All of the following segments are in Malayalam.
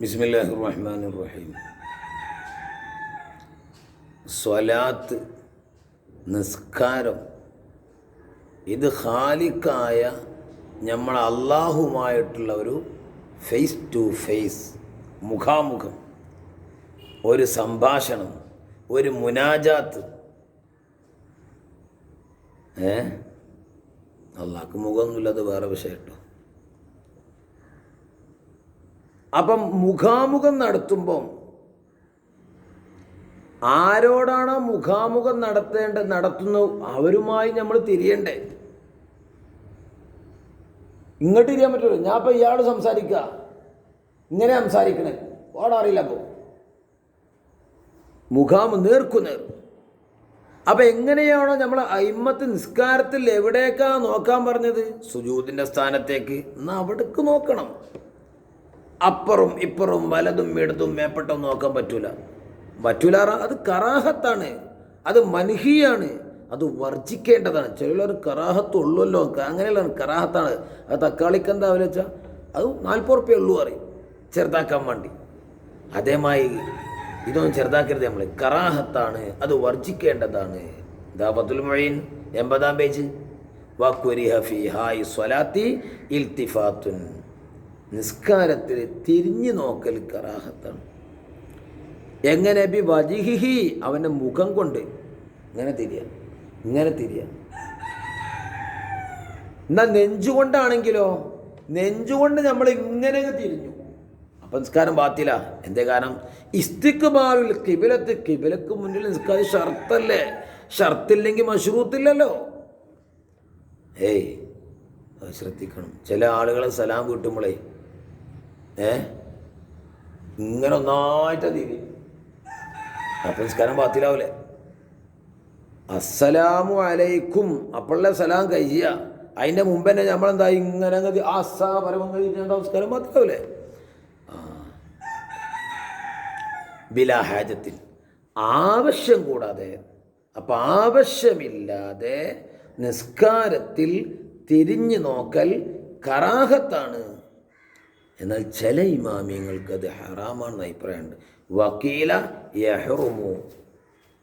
ബിസ്മില്ലാഹി റഹ്മാൻ റഹീം സ്വലാത്ത് നിസ്കാരം ഇത് ഖാലിക്കായ നമ്മൾ അള്ളാഹുമായിട്ടുള്ള ഒരു ഫേസ് ടു ഫേസ് മുഖാമുഖം ഒരു സംഭാഷണം ഒരു മുനാജാത്ത്. ഏ? അള്ളാഹ്ക്ക് മുഖമൊന്നുമില്ല അത് വേറെ വിഷയം കേട്ടോ അപ്പം മുഖാമുഖം നടത്തുമ്പം ആരോടാണ് മുഖാമുഖം നടത്തേണ്ട നടത്തുന്നു അവരുമായി നമ്മൾ തിരിയണ്ടേ? ഇങ്ങോട്ട് തിരിയാൻ പറ്റുള്ളൂ ഞാൻ ഇപ്പം ഇയാൾ സംസാരിക്കുക. ഇങ്ങനെ സംസാരിക്കണേ. ഓടറിയില്ല അപ്പോൾ. മുഖാമ് നേർക്കുനേർ അപ്പം എങ്ങനെയാണോ നമ്മൾ അയിമത്ത് നിസ്കാരത്തിൽ എവിടേക്കാ നോക്കാൻ പറഞ്ഞത്? സുജൂതിന്റെ സ്ഥാനത്തേക്ക്. എന്നാൽ അവിടേക്ക് നോക്കണം. അപ്പുറം ഇപ്പുറം വലതും ഇടതും മേപ്പെട്ടം നോക്കാൻ പറ്റൂല. പറ്റൂല അത് കറാഹത്താണ്. അത് മൻഹിയാണ് അത് വർജിക്കേണ്ടതാണ്. ചിലർ കറാഹത്ത് ഉള്ളുവല്ലോ അങ്ങനെയുള്ള കറാഹത്താണ്. അത് തക്കാളിക്ക് എന്താ വില വെച്ചാൽ അത് നാൽപ്പത് റുപ്യ ഉള്ളൂ അറിയും ചെറുതാക്കാൻ വേണ്ടി. അതേമായി ഇതൊന്നും ചെറുതാക്കരുത് നമ്മൾ കറാഹത്താണ്. അത് വർജിക്കേണ്ടതാണ്. മൊഴീൻ എൺപതാം പേജ്. വാക്കുരി ഹഫി ഹായ് സ്വലാത്തി ഇൽത്തിഫാത്തുൻ നിസ്കാരത്തിൽ തിരിഞ്ഞു നോക്കൽ കറാഹത്താണ്. എങ്ങനെ ബി വജിഹിഹി? അവന്റെ മുഖം കൊണ്ട്. ഇങ്ങനെ തിരിയ ഇങ്ങനെ തിരിയ. എന്നാൽ നെഞ്ചുകൊണ്ടാണെങ്കിലോ നെഞ്ചുകൊണ്ട് നമ്മൾ ഇങ്ങനെ തിരിഞ്ഞു. അപ്പം നിസ്കാരം പാത്തില്ല എന്തേ കാരണം? ഇസ്തിക്ബാലുൽ കിബിലത്ത് കിബിലക്ക് മുന്നിൽ നിസ്കാരം ഷർത്തല്ലേ? ഷർത്തില്ലെങ്കിൽ മഷ്റൂത്തില്ലല്ലോ. ഏയ് ശ്രദ്ധിക്കണം. ചില ആളുകളെ സലാം കിട്ടുമ്പോഴേ ഏ? ഇങ്ങനെ ഒന്നായിട്ട് തിരി. അപ്പം നിസ്കാരം പാത്തിലാവൂലേ അസ്സലാമു അലൈക്കും. അപ്പോഴെ സലാം കഴിയുക അതിന്റെ മുമ്പ് തന്നെ നമ്മളെന്താ ഇങ്ങനെ അസ്സാ പരമം കഴിഞ്ഞ നമസ്കാരം പാത്തിലാവൂലേ ബിലാഹാജത്തിൽ ആവശ്യം കൂടാതെ അപ്പം ആവശ്യമില്ലാതെ നിസ്കാരത്തിൽ തിരിഞ്ഞു നോക്കൽ കറാഹത്താണ്. എന്നാൽ ചില ഇമാമിയങ്ങൾക്ക് അത് ഹറാമാണെന്ന് അഭിപ്രായമുണ്ട്. വക്കീല യഹ്റുമു.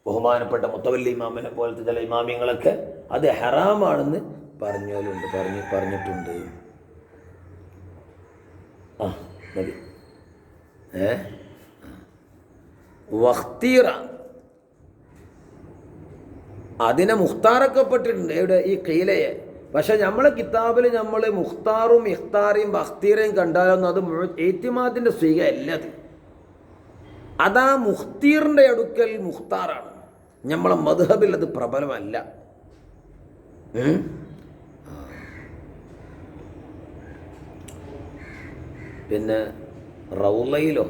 ബഹുമാനപ്പെട്ട മുത്തവല്ലി ഇമാമിനെ പോലത്തെ ചില ഇമാമിയങ്ങളൊക്കെ അത് ഹറാമാണെന്ന് പറഞ്ഞോലുണ്ട് പറഞ്ഞ് പറഞ്ഞിട്ടുണ്ട്. ആ മതി. ഏ? വഖ്തീറ. അതിനെ മുഖ്താറക്കപ്പെട്ടിട്ടുണ്ട്. ഇവിടെ ഈ കീലയെ പക്ഷെ നമ്മളെ കിതാബിൽ നമ്മൾ മുഖ്താറും ഇഖ്താറിയും ബഖ്തീറയും കണ്ടാലൊന്നും അത് ഏറ്റിമാത്തിന്റെ സ്വീക അല്ല അത്. അതാ മുഖ്തീറിന്റെ അടുക്കൽ മുഖ്താറാണ്. നമ്മളെ മധുഹബിൽ അത് പ്രബലമല്ല. പിന്നെ റൗലയിലോ?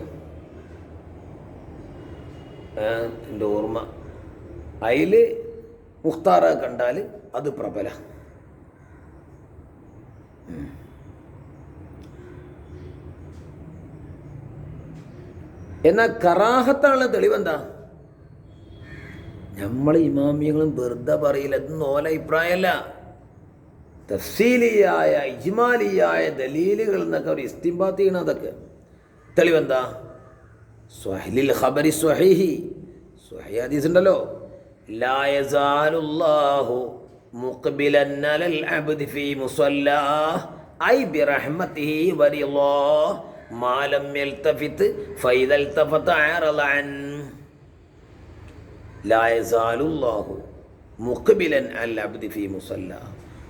എന്റെ ഓർമ്മ. അതിൽ മുഖ്താറ കണ്ടാൽ അത് പ്രബല. ഉം. എന്നാൽ കറാഹത്താണ് തെളിവെന്താ? നമ്മൾ ഇമാമിയങ്ങളും വെറുതെ പറയില്ല. ഇതൊന്നും ഓല അഭിപ്രായമല്ല. തഫ്സീലിയായ ഇജ്മാലിയായ ദലീലുകൾ എന്നൊക്കെ അവർ ഇസ്തിംബാത്ത് ചെയ്യണം അതൊക്കെ. തെളിവെന്താ? സ്വഹലിൽ ഖബരി സ്വഹീഹി. സ്വഹീ ഹദീസ് ഉണ്ടല്ലോ ലാ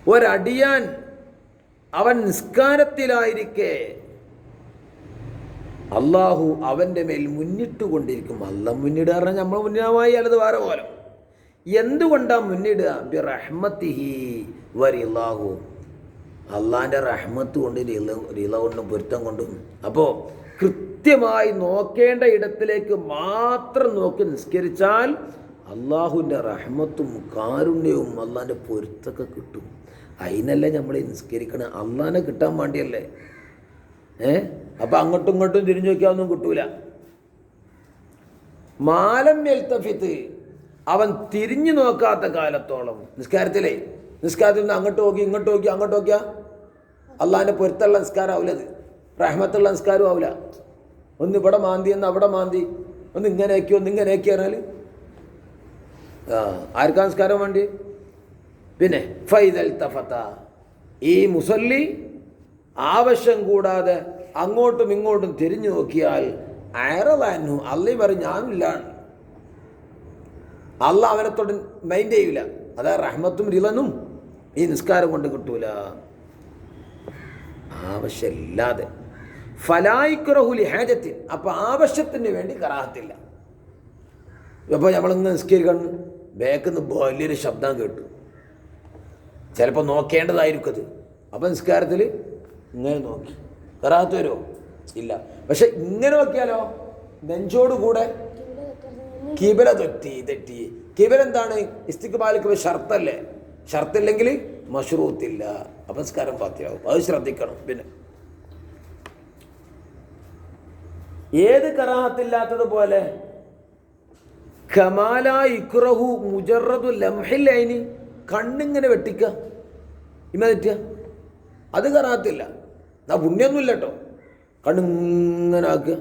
ഒരടിയാൻ അവൻ നിസ്കാരത്തിലായിരിക്കെ അള്ളാഹു അവന്റെ മേൽ മുന്നിട്ടുകൊണ്ടിരിക്കും. അല്ല മുന്നിടുക നമ്മൾ മുന്നിടാമായി അല്ലത് വേറെ പോലെ എന്തുകൊണ്ടാണ് മുന്നിടുക? ബി റഹ്മത്തിഹി വരില്ലാഹു അള്ളാന്റെ റഹ്മത്ത് കൊണ്ട് രീല കൊണ്ടും പൊരുത്തം കൊണ്ടും. അപ്പോൾ കൃത്യമായി നോക്കേണ്ട ഇടത്തിലേക്ക് മാത്രം നോക്കി നിസ്കരിച്ചാൽ അള്ളാഹുവിന്റെ റഹ്മത്തും കാരുണ്യവും അള്ളാന്റെ പൊരുത്തൊക്കെ കിട്ടും. അതിനല്ലേ നമ്മൾ നിസ്കരിക്കണം? അള്ളാനെ കിട്ടാൻ വേണ്ടിയല്ലേ? ഏ? അപ്പം അങ്ങോട്ടും ഇങ്ങോട്ടും തിരിഞ്ഞു നോക്കിയാൽ ഒന്നും കിട്ടൂല. മാലം എൽത്തഫിത്ത് അവൻ തിരിഞ്ഞു നോക്കാത്ത കാലത്തോളം. നിസ്കാരത്തിലേ നിസ്കാരത്തിൽ നിന്ന് അങ്ങോട്ട് നോക്കി ഇങ്ങോട്ട് നോക്കി അങ്ങോട്ട് നോക്കിയാ? അള്ളാഹിന്റെ പൊരുത്തുള്ള നിസ്കാരം ആവില്ല അത് റഹ്മത്തുള്ള നിസ്കാരം ആവില്ല ഒന്ന് ഇവിടെ മാന്തി ഒന്ന് അവിടെ മാന്തി ഒന്ന് ഇങ്ങനെ ആക്കി ഒന്ന് ഇങ്ങനെ ആക്കി പറഞ്ഞാൽ ആ ആർക്കാ നിസ്കാരം വേണ്ടി? പിന്നെ ഫൈദൽ തഫത്ത. ഈ മുസല്ലി ആവശ്യം കൂടാതെ അങ്ങോട്ടും ഇങ്ങോട്ടും തിരിഞ്ഞു നോക്കിയാൽ അയറവാനു അള്ളി പറയും ഞാനില്ല. അല്ല തൊട്ട് മൈൻഡ് ചെയ്യൂല. അതാ റഹ്മത്തും റിലനും ഈ നിസ്കാരം കൊണ്ട് കിട്ടൂല. ആവശ്യമില്ലാതെ. ഫലായിക്കുറഹുലി ഹാജത്തിൻ. അപ്പോൾ ആവശ്യത്തിന് വേണ്ടി കറാഹത്തില്ല. ഇപ്പോൾ നമ്മളിങ്ങനെ നിസ്കരിക്കണം ബേക്കിൽ വലിയൊരു ശബ്ദം കേട്ടു. ചിലപ്പോൾ നോക്കേണ്ടതായിരിക്കും അത് അപ്പോൾ നിസ്കാരത്തിൽ ഇങ്ങനെ നോക്കി. കറാഹത്ത് വരുമോ ഇല്ല. പക്ഷെ ഇങ്ങനെ നോക്കിയാലോ? നെഞ്ചോട് കൂടെ കിബില തെറ്റി തെറ്റി കീബല എന്താണ് ഇസ്തിക്ബാലിക്ക് ഷർത്തല്ലേ? ഷർത്തില്ലെങ്കിൽ മഷ്റൂത്തില്ല. അപസ്കാരം പാത്തിയാവും അത് ശ്രദ്ധിക്കണം. പിന്നെ ഏത് കറാഹത്തില്ലാത്തതുപോലെ? കമാല ഇക്രഹു മുജറദു ലംഹില്ലൈനി കണ്ണിങ്ങനെ വെട്ടിക്ക. ഇമ അത് കറാഹത്തില്ല. എന്നാ പുണ്യൊന്നുമില്ല കേട്ടോ കണ്ണിങ്ങനെ ആക്കുക.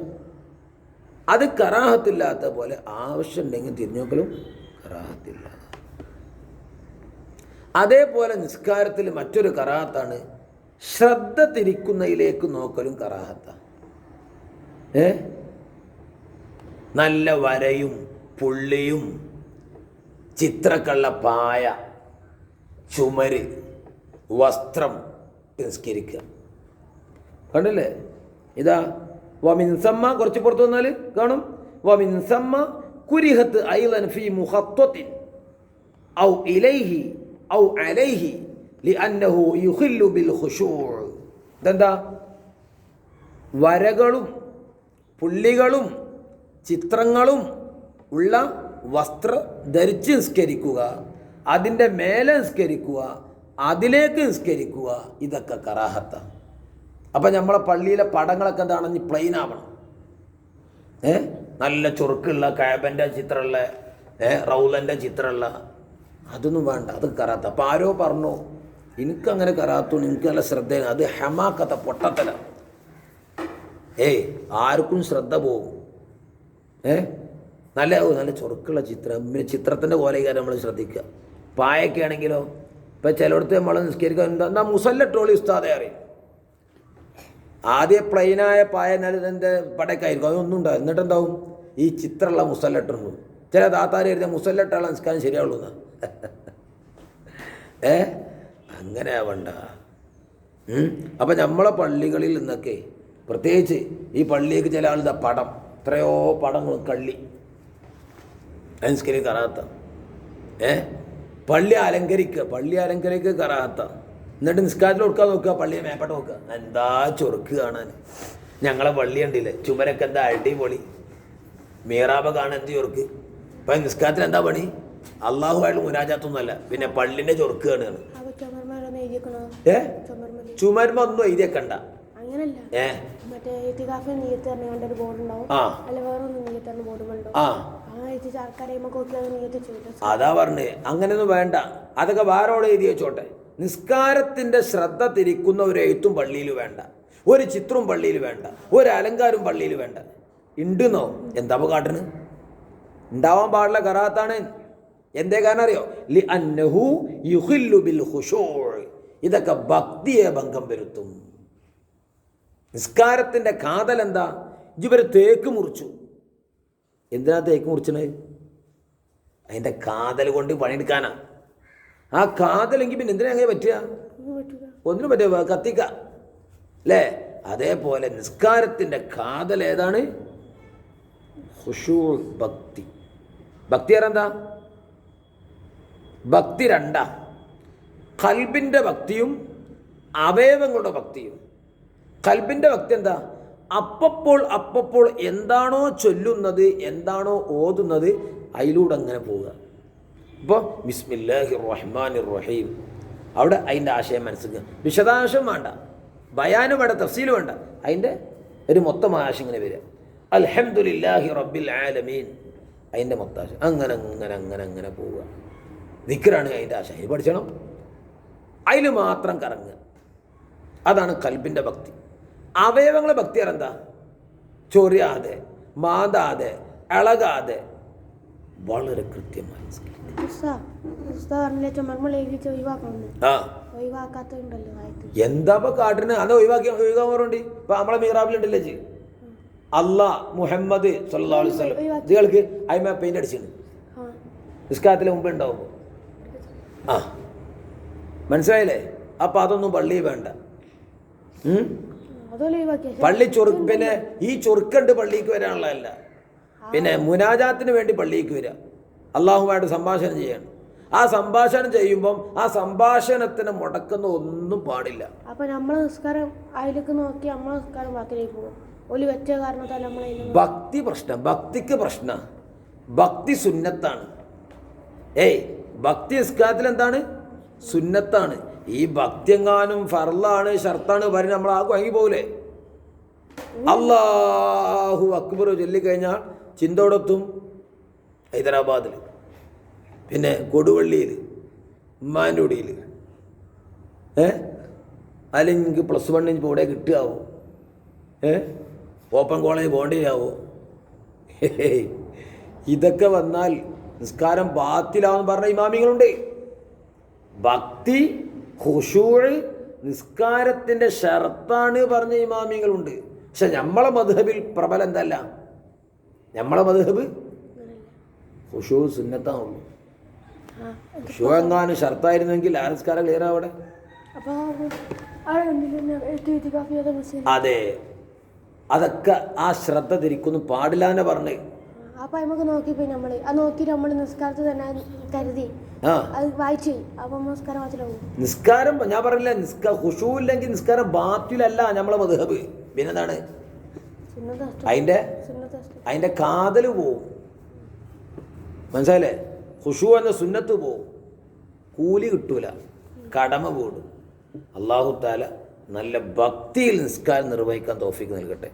അത് കറാഹത്തില്ലാത്ത പോലെ ആവശ്യമുണ്ടെങ്കിൽ തിരിഞ്ഞോക്കലും കറാഹത്തില്ല. അതേപോലെ നിസ്കാരത്തിൽ മറ്റൊരു കറാഹത്താണ്. ശ്രദ്ധ തിരിക്കുന്നതിലേക്ക് നോക്കലും കറാഹത്താണ്. ഏ? നല്ല വരയും പുള്ളിയും ചിത്രക്കള്ള പായ ചുമര് വസ്ത്രം നിസ്കരിക്കുക. കണ്ടില്ലേ? ഇതാ വമിൻസമ്മ കുറച്ച് പുറത്ത് വന്നാൽ കാണും. വമിൻസമ്മ കുരിഹത്ത് ഐലൻ ഫി മുഹത്വത്തിൻ ഔ ഇലൈഹി ഔ അലൈഹി ലി അന്നഹു യുഹില്ലു ബിൽ ഹുഷൂർ ഇതെന്താ? വരകളും പുള്ളികളും ചിത്രങ്ങളും ഉള്ള വസ്ത്ര ധരിച്ച് നിസ്കരിക്കുക അതിന്റെ മേലെ നിസ്കരിക്കുക അതിലേക്ക് നിസ്കരിക്കുക ഇതൊക്കെ കറാഹത്താണ്. അപ്പം നമ്മളെ പള്ളിയിലെ പടങ്ങളൊക്കെ എന്താണ് പ്ലെയിൻ ആവണം. ഏ? നല്ല ചുറുക്കുള്ള കാബന്റെ ചിത്രമുള്ള ഏ? റൗലന്റെ ചിത്രമുള്ള. അതൊന്നും വേണ്ട അത് കറാത്ത. അപ്പം ആരോ പറഞ്ഞു എനിക്കങ്ങനെ കറാത്തു എനിക്ക് നല്ല ശ്രദ്ധയാണ്. അത് ഹെമാക്കത്ത പൊട്ടത്തലാണ് ഏയ് ആർക്കും ശ്രദ്ധ പോകും. ഏ? നല്ല നല്ല ചുറുക്കുള്ള ചിത്രം. ചിത്രത്തിന്റെ കാര്യം നമ്മൾ ശ്രദ്ധിക്കുക. പായൊക്കെ ആണെങ്കിലോ? ഇപ്പം ചിലയിടത്ത് നമ്മൾ നിസ്കരിക്കാൻ എന്താ മുസല്ല ട്രോളി ഉസ്താദെ അറിയും ആദ്യം പ്ലെയിനായ പായ നിലത്തിന്റെ പടക്കായിരിക്കും? അതൊന്നും ഉണ്ടാവും എന്നിട്ട് എന്താവും ഈ ചിത്രമുള്ള മുസല്ലട്ടുന്നു ചില താത്താര് എഴുതിയ മുസല്ലട്ടാണ് നിസ്കാരം ശരിയാവുള്ളൂ എന്ന്. ഏ? അങ്ങനെ ആവണ്ട. അപ്പം നമ്മളെ പള്ളികളിൽ നിന്നൊക്കെ പ്രത്യേകിച്ച് ഈ പള്ളിയൊക്കെ ചില ആളുടെ പടം. എത്രയോ പടങ്ങളും കള്ളി. അനുസ്കരി കറാത്ത. ഏ? പള്ളി അലങ്കരിക്കുക പള്ളി അലങ്കരിക്കുക കറാത്ത. എന്നിട്ട് നിസ്കാരത്തിൽ ഓർക്കാൻ നോക്കുക പള്ളിയെ മേപ്പാട്ട് നോക്കുക. എന്താ ചൊറുക്ക് കാണാൻ? ഞങ്ങളെ പള്ളി ഉണ്ടല്ലേ ചുമരൊക്കെ എന്താ അടിപൊളി. മീറാബ കാണാൻ എന്ത് ചൊറുക്ക്? അപ്പം നിസ്കാരത്തിൽ എന്താ പണി? അള്ളാഹുമായിട്ട് മുനാജാത്തൊന്നുമല്ല പിന്നെ പള്ളിന്റെ ചൊറുക്ക് കാണുകയാണ്. ഏ? ചുമരുമ്പ ഒന്നും എഴുതിയേക്കണ്ട. ഏ? അതാ പറഞ്ഞേ. അങ്ങനെയൊന്നും വേണ്ട. അതൊക്കെ വേറെ എഴുതി വെച്ചോട്ടെ. നിസ്കാരത്തിന്റെ ശ്രദ്ധ തിരിക്കുന്ന ഒരു എഴുത്തും പള്ളിയിൽ വേണ്ട ഒരു ചിത്രവും പള്ളിയിൽ വേണ്ട ഒരു അലങ്കാരവും പള്ളിയിൽ വേണ്ട. ഉണ്ടെന്നോ എന്താ കാട്ടണ്? ഉണ്ടാവാൻ പാടില്ല കറാത്താണ്. എന്തേ കാരണം അറിയോ? ലി അന്നഹു യുഹില്ലു ബിൽ ഹുഷോൾ ഇതൊക്കെ ഭക്തിയെ ഭംഗം വരുത്തും. നിസ്കാരത്തിന്റെ കാതൽ എന്താ? ഇവർ തേക്ക് മുറിച്ചു. എന്തിനാ തേക്ക് മുറിച്ചത് അതിന്റെ കാതൽ കൊണ്ട് പണിയെടുക്കാനാ. ആ കാതലെങ്കിൽ പിന്നെ എന്തിനാ അങ്ങനെ പറ്റുക? ഒന്നിനും പറ്റുക കത്തിക്ക. അല്ലേ അതേപോലെ നിസ്കാരത്തിന്റെ കാതൽ ഏതാണ്? ഹുഷൂൾ ഭക്തി. ഭക്തി എന്താ ഭക്തി രണ്ടാ. കൽബിന്റെ ഭക്തിയും അവയവങ്ങളുടെ ഭക്തിയും. കൽബിന്റെ ഭക്തി എന്താ? അപ്പപ്പോൾ അപ്പപ്പോൾ എന്താണോ ചൊല്ലുന്നത് എന്താണോ ഓതുന്നത് അതിലൂടെ അങ്ങനെ പോവുക. ഇപ്പോൾ ബിസ്മില്ലാഹി റഹ്മാൻ റഹീം അവിടെ അതിന്റെ ആശയം മനസ്സിലാക്കുക. വിശദാംശം വേണ്ട. ബയാനും വേണ്ട തഫ്സീൽ വേണ്ട. അതിന്റെ ഒരു മൊത്തം ആശയം ഇങ്ങനെ വരിക. അൽഹംദുലില്ലാഹി റബ്ബിൽ ആലമീൻ. അതിന്റെ മൊത്തം ആശയം. അങ്ങനെ അങ്ങനെ അങ്ങനെ അങ്ങനെ പോവുക. നിക്കറാണ് അതിന്റെ ആശയം. ഇത് പഠിച്ചണം. അതിൽ മാത്രം കറങ്ങുക. അതാണ് കൽബിന്റെ ഭക്തി. അവയവങ്ങളെ ഭക്തി എന്താ? ചൊറിയാതെ മാതാതെ ഇളകാതെ വളരെ കൃത്യമായി എന്താ കാട്ടിന് അത് ഒഴിവാക്കി ഒഴിവാക്കാറുണ്ട്? ഇപ്പൊ നമ്മളെ മീറാബിലുണ്ടല്ലേ ജി അല്ലാ മുഹമ്മദ് സല്ലല്ലാഹു അലൈഹി വസല്ലം. ഇത് കേൾക്ക് അയിമ പെയിന്റ് അടിച്ചിട്ടുണ്ട്. ആ. നിസ്കാരത്തിന് മുമ്പ് ഉണ്ടാവും. ആ. മനസ്സിലായില്ലേ? അപ്പൊ അതൊന്നും പള്ളി വേണ്ട. പള്ളി ചൊറു പിന്നെ ഈ ചൊറുക്കണ്ട് പള്ളിക്ക് വരാനുള്ളതല്ല. പിന്നെ മുനാജാത്തിന് വേണ്ടി പള്ളിക്ക് വരിക. അള്ളാഹുമായിട്ട് സംഭാഷണം ചെയ്യണം. ആ സംഭാഷണം ചെയ്യുമ്പം ആ സംഭാഷണത്തിന് മുടക്കുന്ന ഒന്നും പാടില്ല. അപ്പൊ നമ്മളെ നിസ്കാരം അതിലേക്ക് നോക്കി നമ്മളെ നിസ്കാരം ബാക്കിലേക്ക് പോകും. ഒലി വെച്ച കാരണത്താൽ ഭക്തി പ്രശ്നം ഭക്തിക്ക് പ്രശ്ന. ഭക്തി സുന്നത്താണ്. ഏയ് ഭക്തി നിസ്കാരത്തിൽ എന്താണ്? സുന്നത്താണ്. ഈ ഭക്തി എങ്ങാനും ഫർലാണ് ഷർത്താണ് പറഞ്ഞ് നമ്മൾ ആ വാങ്ങി പോകൂലേ അള്ളാഹു അക്ബർ ചൊല്ലിക്കഴിഞ്ഞാൽ ചിന്തോടത്തും ഹൈദരാബാദിൽ പിന്നെ കൊടുവള്ളിയിൽ ഉമ്മാന്റുടിയിൽ ഏ? അതിൽ എനിക്ക് പ്ലസ് വണ്ണിന് ഇപ്പോൾ ഇവിടെ കിട്ടുകയാവോ? ഏ? ഓപ്പൺ കോളേജ് പോകേണ്ടിയാവോ ഇതൊക്കെ വന്നാൽ നിസ്കാരം ബാത്തിലാവെന്ന് പറഞ്ഞ ഇമാമികളുണ്ട്. ഭക്തി ഹുഷൂഴ് നിസ്കാരത്തിന്റെ ഷർത്താണ് പറഞ്ഞ ഇമാമികളുണ്ട്. പക്ഷെ നമ്മളെ മധുഹബിൽ പ്രബലം എന്തല്ല? നമ്മളെ മധുഹബ് ഉഷു സുന്നത്താവുള്ളൂ. ഉഷു ഹുഷൂ എങ്ങാനും ഷർത്തായിരുന്നെങ്കിൽ ആ നിസ്കാരം ക്ലിയർ മുസ്ലിം? അതെ. അതൊക്കെ ആ ശ്രദ്ധ തിരിക്കുന്നു. പാടില്ലാന്നെ പറഞ്ഞ്. അപ്പൊ നമുക്ക് നോക്കിപ്പോ നമ്മൾ. ആ നോക്കി നമ്മൾ നിസ്കാരത്തിൽ തന്നെ കരുതി. വായിച്ചു. അപ്പൊ നിസ്കാരം നിസ്കാരം ഞാൻ പറഞ്ഞില്ല നിസ്കാ ഹുഷൂ ഇല്ലെങ്കിൽ നിസ്കാരം ബാത്തിലല്ല നമ്മളെ മധുഹബ് പിന്നെന്താണ്? അതിന്റെ അതിന്റെ കാതൽ പോവും. മനസ്സിലായില്ലേ? ഹുഷു എന്ന സുന്നത്ത് പോവും. കൂലി കിട്ടൂല. കടമ കൂടും അള്ളാഹു താല നല്ല ഭക്തിയിൽ നിസ്കാരം നിർവഹിക്കാൻ തോഫിക്ക് നൽകട്ടെ.